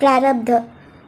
प्रारब्ध.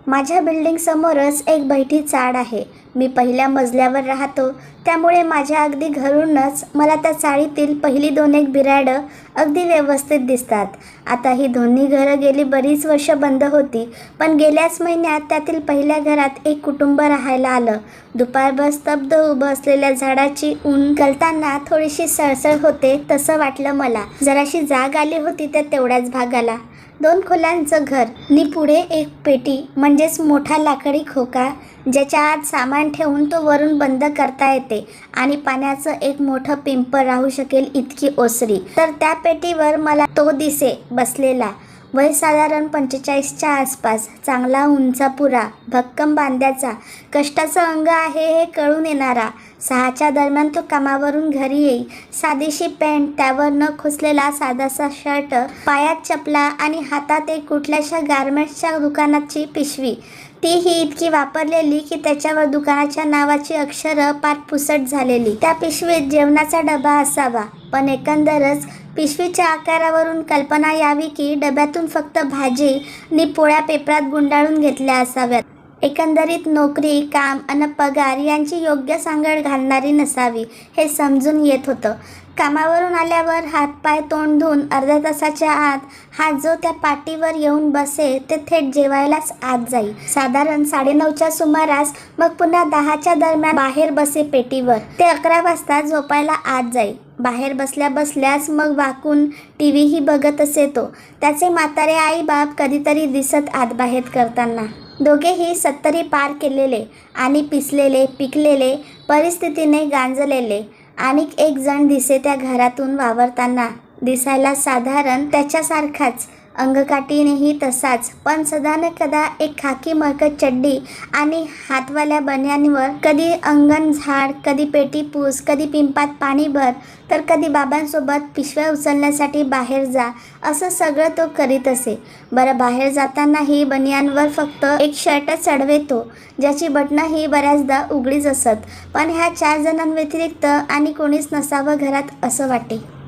माझ्या बिल्डिंगसमोरच एक बैठी चाळ आहे. मी पहिल्या मजल्यावर राहतो. त्यामुळे माझ्या अगदी घरूनच मला त्या चाळीतील पहिली दोन एक बिराडं अगदी व्यवस्थित दिसतात. आता ही दोन्ही घरं गेली बरीच वर्ष बंद होती पण गेल्याच महिन्यात त्यातील पहिल्या घरात एक कुटुंब राहायला आलं. दुपारभर स्तब्ध उभं असलेल्या झाडाची ऊन गलताना थोडीशी सळसळ होते तसं वाटलं मला. जराशी जाग आली होती तर तेवढ्याच भागाला. दोन खोल्यांचं घर. नि पुढे एक पेटी म्हणजेच मोठा लाकडी खोका ज्याच्या आत सामान ठेवून तो वरून बंद करता येते आणि पाण्याचं एक मोठं पिंप राहू शकेल इतकी ओसरी. तर त्या पेटीवर मला तो दिसे बसलेला. वय साधारण पंचेचाळीसच्या आसपास. चांगला उंचा पुरा भक्कम बांध्याचा. कष्टाचं अंग आहे हे कळून येणारा. सहाच्या दरम्यान तो कामावरून घरी येई साधीशी पॅन्ट त्यावर न खुसलेला साधासा शर्ट पायात चपला आणि हातात एक कुठल्याशा गारमेंट्सच्या दुकानाची पिशवी. ती ही इतकी वापरलेली की त्याच्यावर दुकानाच्या नावाची अक्षरं पाठ पुसट झालेली. त्या पिशवीत जेवणाचा डबा असावा पण एकंदरच पिशवीच्या आकारावरून कल्पना यावी की डब्यातून फक्त भाजी नि पोळ्या पेपरात गुंडाळून घेतल्या असाव्यात. एकंदरीत नोकरी काम अन पगार यांची योग्य सांगड घालणारी नसावी हे समजून येत होतं. कामावरून आल्यावर हातपाय तोंड धुवून अर्ध्या तासाच्या आत हा जो त्या पाटीवर येऊन बसे ते थेट जेवायलाच आत जाई. साधारण साडेनऊच्या सुमारास मग पुन्हा दहाच्या दरम्यान बाहेर बसे पेटीवर. ते अकरा वाजता झोपायला आत जाई. बाहेर बसल्या बसल्यास मग वाकून टी व्हीही बघत असे तो त्याचे म्हातारे आई बाप कधीतरी दिसत आत बाहेर करताना. दोघेही सत्तरी पार केलेले आणि पिसलेले पिकलेले परिस्थितीने गांजलेले. आणि एक जण दिसे त्या घरातून वावरताना दिसायला साधारण त्याच्यासारखाच. अंगकाठीनेही तसाच. पण सदा न कदा एक खाकी मळकट चड्डी आणि हातवाल्या बन्यांवर कधी अंगण झाड कधी पेटी पूस कधी पिंपात पाणी भर तर कधी बाबांसोबत पिशव्या उचलण्यासाठी बाहेर जा असं सगळं तो करीत असे. बरं बाहेर जातानाही बनियांवर फक्त एक शर्ट चढवेतो ज्याची बटणं ही बऱ्याचदा उघडीच असत. पण ह्या चार जणांव्यतिरिक्त आणि कोणीच नसावं घरात असं वाटे.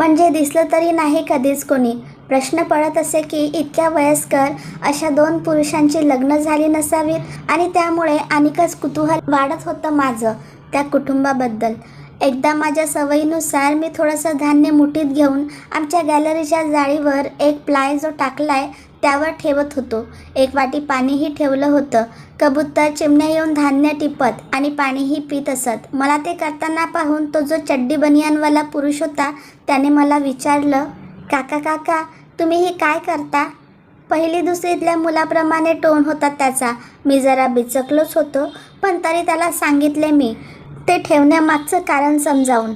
म्हणजे दिसलं तरी नाही कधीच कोणी. प्रश्न पडत असे की इतक्या वयस्कर अशा दोन पुरुषांची लग्न झाली नसावीत आणि त्यामुळे आणिकच कुतूहल वाढत होतं माझं त्या कुटुंबाबद्दल. एकदा माझ्या सवयीनुसार मी थोडंसं धान्य मुठीत घेऊन आमच्या गॅलरीच्या जाळीवर एक प्लाय जो टाकलाय त्यावर ठेवत होतो. एक वाटी पाणीही ठेवलं होतं. कबूतर चिमण्या येऊन धान्य टिपत आणि पाणीही पित असत. मला ते करताना पाहून तो जो चड्डी बनियानवाला पुरुष होता त्याने मला विचारलं काका काका तुम्ही हे काय करता? पहिली दुसरीतल्या मुलाप्रमाणे टोन होता त्याचा. मी जरा बिचकलोच होतो पण तरी त्याला सांगितले मी ते ठेवण्यामागचं कारण समजावून.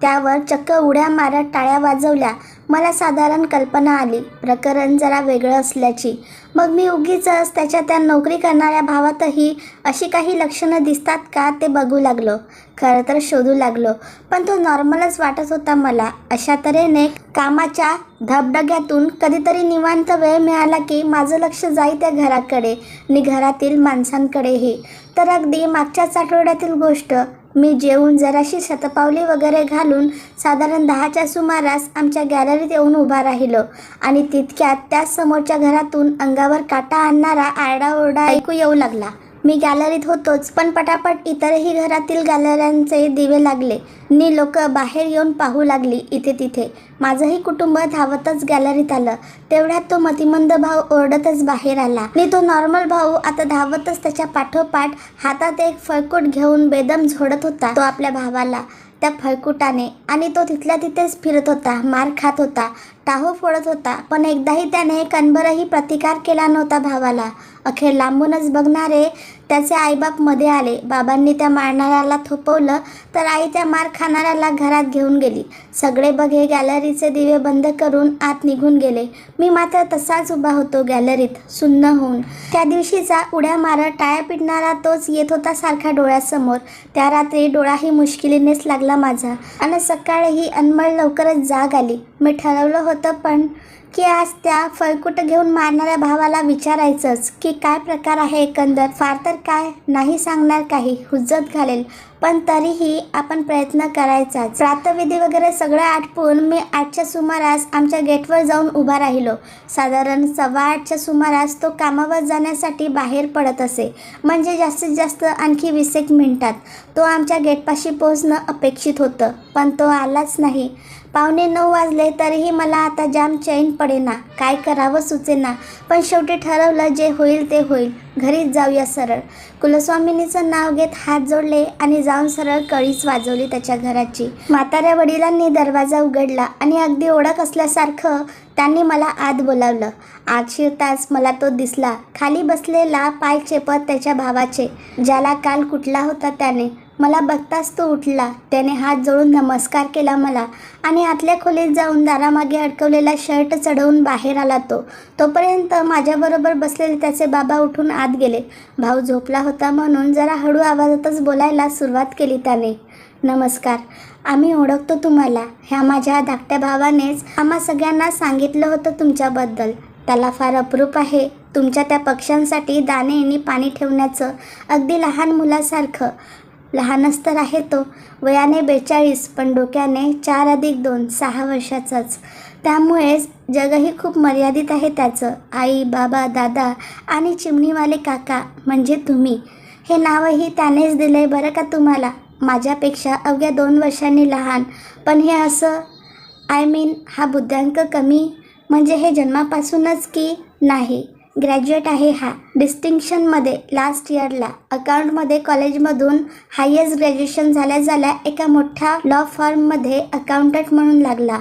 त्यावर चक्क उड्या मारत टाळ्या वाजवल्या. मला साधारण कल्पना आली. प्रकरण जरा वेगळं असल्याची. मग मी उगीचच त्याच्या त्या नोकरी करणाऱ्या भावातही अशी काही लक्षणं दिसतात का ते बघू लागलो. खरं तर शोधू लागलो. पण तो नॉर्मलच वाटत होता मला. अशा तऱ्हेने कामाच्या धबडग्यातून कधीतरी निवांत वेळ मिळाला की माझं लक्ष जाई त्या घराकडे नि घरातील माणसांकडेही. तर अगदी मागच्याच आठवड्यातील गोष्ट मी जेवून जराशी शतपावली वगैरे घालून साधारण दहाच्या सुमारास आमच्या गॅलरीत येऊन उभा राहिलो. आणि तितक्यात त्याच समोरच्या घरातून अंगावर काटा आणणारा आरडाओरडा ऐकू येऊ लागला. मी गॅलरीत होतोच पण पटापट इतरही घरातील गॅलऱ्यांचे दिवे लागले. नि लोक बाहेर येऊन पाहू लागली इथे तिथे. माझंही कुटुंब धावतच गॅलरीत आलं. तेवढ्यात तो मतिमंद भाऊ ओरडतच बाहेर आला. मी तो नॉर्मल भाऊ आता धावतच त्याच्या पाठोपाठ हातात एक फळकूट घेऊन बेदम झोडत होता तो आपल्या भावाला. त्या फळकुटाने आणि तो तिथल्या तिथेच फिरत होता मार खात होता टाहो फोडत होता पण एकदाही त्याने कणभरही प्रतिकार केला नव्हता भावाला. अखेर लांबूनच बघणारे त्याचे आईबापमध्ये आले. बाबांनी त्या मारणाऱ्याला थोपवलं तर आई त्या मार खाणाऱ्याला घरात घेऊन गेली. सगळे बघे गॅलरीचे दिवे बंद करून आत निघून गेले. मी मात्र तसाच उभा होतो गॅलरीत सुन्न होऊन. त्या दिवशीचा उड्या मारत टाळ्या पिटणारा तोच येत होता सारखा डोळ्यासमोर. त्या रात्री डोळाही मुश्किलीनेच लागला माझा. आणि सकाळीही अनमळ लवकरच जाग आली. मी ठरवलं होतं पण की आज त्या फळकुट घेऊन मारणाऱ्या भावाला विचारायचंच की काय प्रकार आहे एकंदर? फार तर काय? नाही सांगणार काही. हुज्जत घालेल. पण तरीही आपण प्रयत्न करायचाच. प्रातविधी वगैरे सगळं आटपून मी आठच्या सुमारास आमच्या गेटवर जाऊन उभा राहिलो. साधारण सव्वा आठच्या सुमारास तो कामावर जाण्यासाठी बाहेर पडत असे. म्हणजे जास्तीत जास्त आणखी वीस एक मिनिटात. तो आमच्या गेटपाशी पोहोचणं अपेक्षित होतं पण तो आलाच नाही. पावणे नऊ वाजले तरीही मला आता जाम चैन पडेना. काय करावं सुचेना. पण शेवटी ठरवलं जे होईल ते होईल. घरीच जाऊया सरळ. कुलस्वामिनीचं नाव घेत हात जोडले आणि जाऊन सरळ कळीच वाजवली त्याच्या घराची. म्हाताऱ्या वडिलांनी दरवाजा उघडला आणि अगदी ओळख असल्यासारखं त्यांनी मला आत बोलावलं. आत शिरताच मला तो दिसला. खाली बसलेला पाय चेपत त्याच्या भावाचे ज्याला काल कुठला होता त्याने मला बघताच तो उठला. त्याने हात जोडून नमस्कार केला मला आणि आतल्या खोलीत जाऊन दारामागे अडकवलेला शर्ट चढवून बाहेर आला तो. तोपर्यंत माझ्याबरोबर बसलेले त्याचे बाबा उठून आत गेले. भाऊ झोपला होता म्हणून जरा हळू आवाजातच बोलायला सुरुवात केली त्याने. नमस्कार आम्ही ओळखतो तुम्हाला. ह्या माझ्या धाकट्या भावानेच आम्हा सगळ्यांना सांगितलं होतं तुमच्याबद्दल. त्याला फार अप्रूप आहे तुमच्या त्या पक्ष्यांसाठी दाणे आणि पाणी ठेवण्याचं. अगदी लहान मुलासारखं. लहानच तर आहे तो. वयाने बेचाळीस पण डोक्याने चार अधिक दोन सहा वर्षाचाच. त्यामुळेच जगही खूप मर्यादित आहे त्याचं. आई बाबा दादा आणि चिमणीवाले काका म्हणजे तुम्ही. हे नावही त्यानेच दिलं आहे बरं का तुम्हाला? माझ्यापेक्षा अवघ्या दोन वर्षांनी लहान. पण हे असं आय मीन हा बुद्ध्यांक कमी? म्हणजे हे जन्मापासूनच की नाही? ग्रॅज्युएट आहे हा. डिस्टिंक्शनमध्ये लास्ट इयरला अकाउंटमध्ये कॉलेजमधून हायेस्ट ग्रॅज्युएशन झाल्या झाल्या एका मोठ्या लॉ फर्ममध्ये अकाउंटंट म्हणून लागला.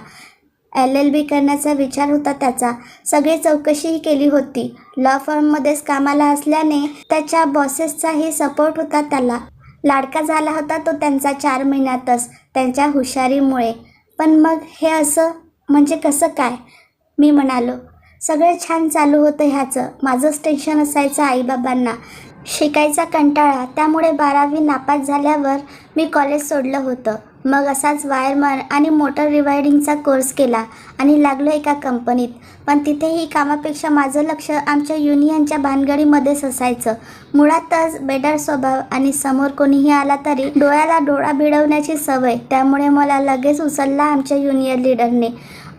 एल एल बी करण्याचा विचार होता त्याचा. सगळी चौकशीही केली होती. लॉ फर्ममध्येच कामाला असल्याने त्याच्या बॉसेसचाही सपोर्ट होता त्याला. लाडका झाला होता तो त्यांचा चार महिन्यातच त्यांच्या हुशारीमुळे. पण मग हे असं म्हणजे कसं काय? मी म्हणालो सगळं छान चालू होतं ह्याचं. माझंच टेन्शन असायचं आईबाबांना. शिकायचा कंटाळा त्यामुळे बारावी नापास झाल्यावर मी कॉलेज सोडलं होतं. मग असाच वायरमन आणि मोटर रिवायडिंगचा कोर्स केला आणि लागलो एका कंपनीत पण तिथेही कामापेक्षा माझं लक्ष आमच्या युनियनच्या भानगडीमध्येच असायचं. मुळातच बेडर स्वभाव आणि समोर कोणीही आला तरी डोळ्याला डोळा भिडवण्याची सवय. त्यामुळे मला लगेच उचलला आमच्या युनियन लीडरने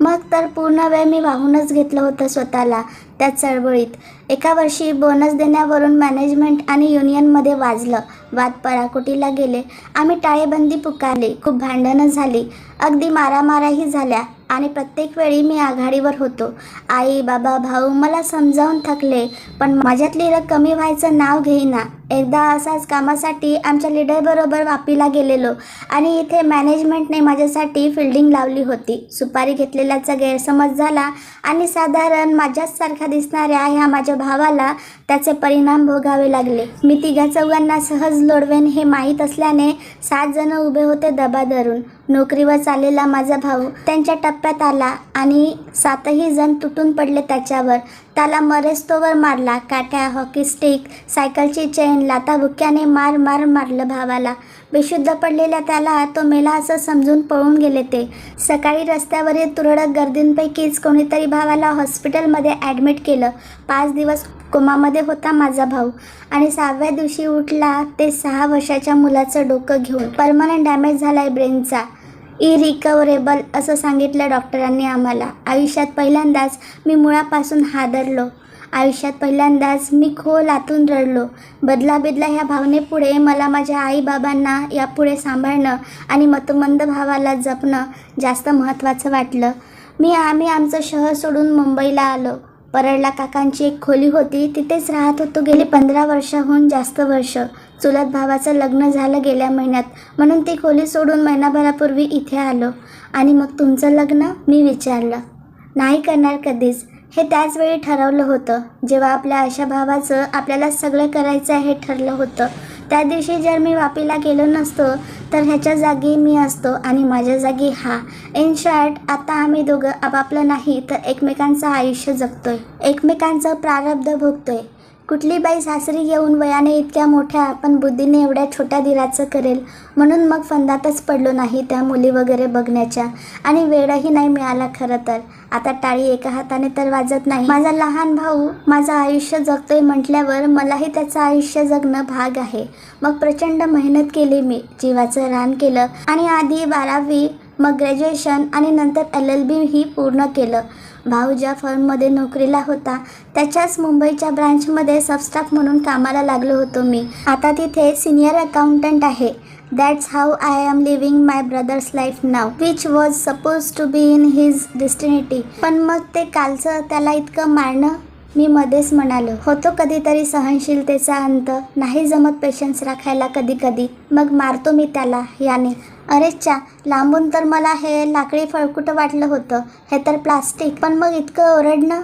मग तर पूर्ण वेळ मी वाहूनच घेतलं होतं स्वतःला त्या चळवळीत. एका वर्षी बोनस देण्यावरून मॅनेजमेंट आणि युनियनमध्ये वाजलं. वाद पराकोटीला गेले. आम्ही टाळेबंदी पुकारली. खूप भांडणं झाली. अगदी मारामाराही झाल्या. आणि प्रत्येक वेळी मी आघाडीवर होतो. आई बाबा भाऊ मला समजावून थकले. पण माझ्यातली रग कमी व्हायचं नाव घेईना. एकदा असाच कामासाठी आमच्या लीडरबरोबर वापीला गेलेलो आणि इथे मॅनेजमेंटने माझ्यासाठी फिल्डिंग लावली होती. सुपारी घेतलेल्याचा गैरसमज झाला आणि साधारण माझ्याचसारख्या दिसणाऱ्या ह्या माझ्या भावाला त्याचे परिणाम भोगावे लागले. मी तिघा चौघांना सहज लोडवेन हे माहीत असल्याने सात जण उभे होते दबा धरून. नोकरीवर चाललेला माझा भाऊ त्यांच्या टप्प्यात आला आणि सातही जण तुटून पडले त्याच्यावर. त्याला मरेस्तोवर मारला. काठ्या हॉकी स्टिक सायकलची चेन लाताबुक्याने मार मार मारलं भावाला. बेशुद्ध पडलेल्या त्याला तो मेला असं समजून पळून गेले ते. सकाळी रस्त्यावरील तुरळक गर्दींपैकीच कोणीतरी भावाला हॉस्पिटलमध्ये ॲडमिट केलं. पाच दिवस कोमामध्ये होता माझा भाऊ. आणि सहाव्या दिवशी उठला ते सहा वर्षाच्या मुलाचं डोकं घेऊन. परमनंट डॅमेज झाला आहे ब्रेनचा. इरिकवरेबल असं सांगितलं डॉक्टरांनी आम्हाला. आयुष्यात पहिल्यांदाच मी मुळापासून हादरलो. आयुष्यात पहिल्यांदाच मी खोल आतून रडलो. बदलाबिदला ह्या भावनेपुढे मला माझ्या आईबाबांना यापुढे सांभाळणं आणि मतमंद भावाला जपणं जास्त महत्त्वाचं वाटलं. मी आम्ही आमचं शहर सोडून मुंबईला आलो. परळला काकांची एक खोली होती. तिथेच राहत होतो गेली पंधरा वर्षाहून जास्त वर्ष. चुलत भावाचं लग्न झालं गेल्या महिन्यात. म्हणून ती खोली सोडून महिनाभरापूर्वी इथे आलो. आणि मग तुमचं लग्न? मी विचारलं. नाही करणार कधीच. हे त्याच वेळी ठरवलं होतं. जेव्हा आपल्या अशा भावाचं आपल्याला सगळं करायचं आहे हे ठरलं होतं. त्या दिवशी जर मी वापीला गेलो नसतो तर ह्याच्या जागी मी असतो आणि माझ्या जागी हा. इन शॉर्ट आता आम्ही दोघं आपापलं नाही तर एकमेकांचं आयुष्य जगतोय. एकमेकांचं प्रारब्ध भोगतोय. कुठली बाई सासरी येऊन वयाने इतक्या मोठ्या पण बुद्धीने एवढ्या छोट्या दिराचं करेल? म्हणून मग फंदातच पडलो नाही त्या मुली वगैरे बघण्याच्या. आणि वेळही नाही मिळाला खरं तर. आता टाळी एका हाताने तर वाजत नाही. माझा लहान भाऊ माझं आयुष्य जगतोय म्हटल्यावर मलाही त्याचं आयुष्य जगणं भाग आहे. मग प्रचंड मेहनत केली मी जीवाचं रान केलं. आणि आधी बारावी मग ग्रॅज्युएशन आणि नंतर एल एल बीही पूर्ण केलं. भाऊ ज्या फर्ममध्ये नोकरीला होता त्याच्याच मुंबईच्या ब्रांचमध्ये सबस्टाफ म्हणून कामाला लागलो होतो मी. आता तिथे सिनियर अकाउंटंट आहे. That's how I am living my brother's life now which was suppose to be in his destiny पण मग ते कालचं त्याला इतकं मारणं मी मध्येच म्हणालो. होतो कधीतरी सहनशीलतेचा अंत. नाही जमत पेशन्स राखायला कधी कधी मग मारतो मी त्याला याने. अरे चा लांबून तर मला हे लाकडी फळकुटं वाटलं होतं. हे तर प्लास्टिक. पण मग इतकं ओरडणं?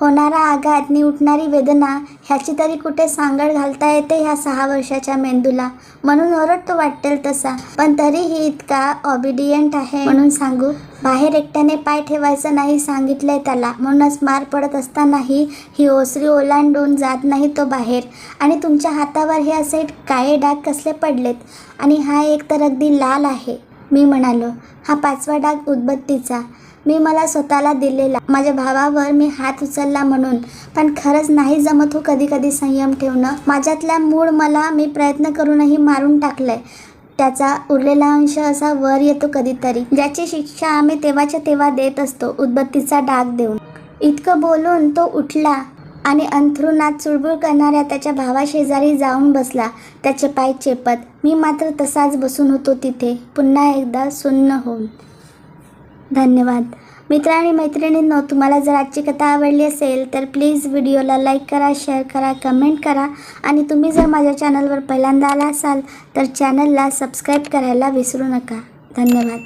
होणारा आघात नि उठणारी वेदना ह्याची तरी कुठे सांगड घालता येते ह्या सहा वर्षाच्या मेंदूला? म्हणून ओरडतो वाटेल तसा. पण तरीही इतका ऑबिडियंट आहे म्हणून सांगू बाहेर एकट्याने पाय ठेवायचं नाही सांगितलंय त्याला. म्हणूनच मार पडत असतानाही ही ओसरी ओलांडून जात नाही तो बाहेर. आणि तुमच्या हातावर हे असे काळे डाग कसले पडलेत? आणि हा एक तर अगदी लाल आहे मी म्हणालो. हा पाचवा डाग उदबत्तीचा. मी मला स्वतःला दिलेला. माझ्या भावावर मी हात उचलला म्हणून. पण खरंच नाही जमत हो कधी कधी संयम ठेवणं. माझ्यातल्या मूळ मला मी प्रयत्न करूनही मारून टाकलंय. त्याचा उरलेला अंश असा वर येतो कधीतरी. ज्याची शिक्षा आम्ही तेव्हाच्या तेव्हा देत असतो उदबत्तीचा डाग देऊन. इतकं बोलून तो उठला आणि अंथरुणात चुळबुळ करणाऱ्या त्याच्या भावाशेजारी जाऊन बसला. त्याचे पाय चेपत. मी मात्र तसाच बसून होतो तिथे. पुन्हा एकदा सुन्न होऊन. धन्यवाद. मित्र आणि मैत्रिणींनो तुम्हाला जर आजची कथा आवडली असेल तर प्लीज व्हिडिओला लाईक करा शेअर करा कमेंट करा. आणि तुम्ही जर माझ्या चॅनलवर पहिल्यांदा आला असाल तर चॅनलला सबस्क्राईब करायला विसरू नका. धन्यवाद.